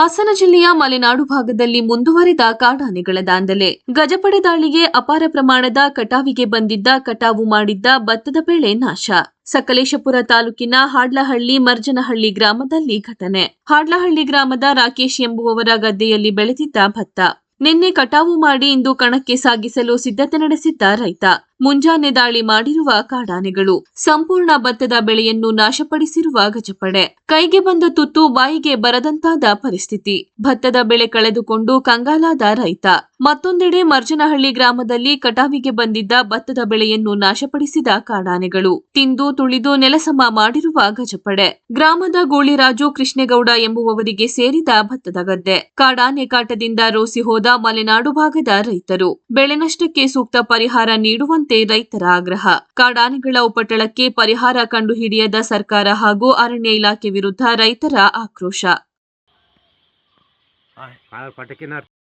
ಹಾಸನ ಜಿಲ್ಲೆಯ ಮಲೆನಾಡು ಭಾಗದಲ್ಲಿ ಮುಂದುವರಿದ ಕಾಡಾನೆಗಳ ದಾಂಧಲೆ. ಗಜಪಡೆ ದಾಳಿಗೆ ಅಪಾರ ಪ್ರಮಾಣದ ಕಟಾವಿಗೆ ಬಂದಿದ್ದ, ಕಟಾವು ಮಾಡಿದ್ದ ಭತ್ತದ ಬೆಳೆ ನಾಶ. ಸಕಲೇಶಪುರ ತಾಲೂಕಿನ ಹಾಡ್ಲಹಳ್ಳಿ, ಮರ್ಜನಹಳ್ಳಿ ಗ್ರಾಮದಲ್ಲಿ ಘಟನೆ. ಹಾಡ್ಲಹಳ್ಳಿ ಗ್ರಾಮದ ರಾಕೇಶ್ ಎಂಬುವವರ ಗದ್ದೆಯಲ್ಲಿ ಬೆಳೆದಿದ್ದ ಭತ್ತ. ನಿನ್ನೆ ಕಟಾವು ಮಾಡಿ ಇಂದು ಕಣಕ್ಕೆ ಸಾಗಿಸಲು ಸಿದ್ಧತೆ ನಡೆಸಿದ್ದ ರೈತ. ಮುಂಜಾನೆ ದಾಳಿ ಮಾಡಿರುವ ಕಾಡಾನೆಗಳು. ಸಂಪೂರ್ಣ ಭತ್ತದ ಬೆಳೆಯನ್ನು ನಾಶಪಡಿಸಿರುವ ಗಜಪಡೆ. ಕೈಗೆ ಬಂದ ತುತ್ತು ಬಾಯಿಗೆ ಬರದಂತಾದ ಪರಿಸ್ಥಿತಿ. ಭತ್ತದ ಬೆಳೆ ಕಳೆದುಕೊಂಡು ಕಂಗಾಲಾದ ರೈತ. ಮತ್ತೊಂದೆಡೆ ಮರ್ಜನಹಳ್ಳಿ ಗ್ರಾಮದಲ್ಲಿ ಕಟಾವಿಗೆ ಬಂದಿದ್ದ ಭತ್ತದ ಬೆಳೆಯನ್ನು ನಾಶಪಡಿಸಿದ ಕಾಡಾನೆಗಳು. ತಿಂದು ತುಳಿದು ನೆಲಸಮ ಮಾಡಿರುವ ಗಜಪಡೆ. ಗ್ರಾಮದ ಗೋಳಿರಾಜು ಕೃಷ್ಣೇಗೌಡ ಎಂಬುವವರಿಗೆ ಸೇರಿದ ಭತ್ತದ ಗದ್ದೆ. ಕಾಡಾನೆ ಕಾಟದಿಂದ ರೋಸಿ ಹೋದ ಮಲೆನಾಡು ಭಾಗದ ರೈತರು. ಬೆಳೆ ನಷ್ಟಕ್ಕೆ ಸೂಕ್ತ ಪರಿಹಾರ ನೀಡುವಂತೆ ರೈತರ ಆಗ್ರಹ. ಕಾಡಾನೆಗಳ ಉಪಟಳಕ್ಕೆ ಪರಿಹಾರ ಕಂಡುಹಿಡಿಯದ ಸರ್ಕಾರ ಹಾಗೂ ಅರಣ್ಯ ಇಲಾಖೆ ವಿರುದ್ಧ ರೈತರ ಆಕ್ರೋಶ.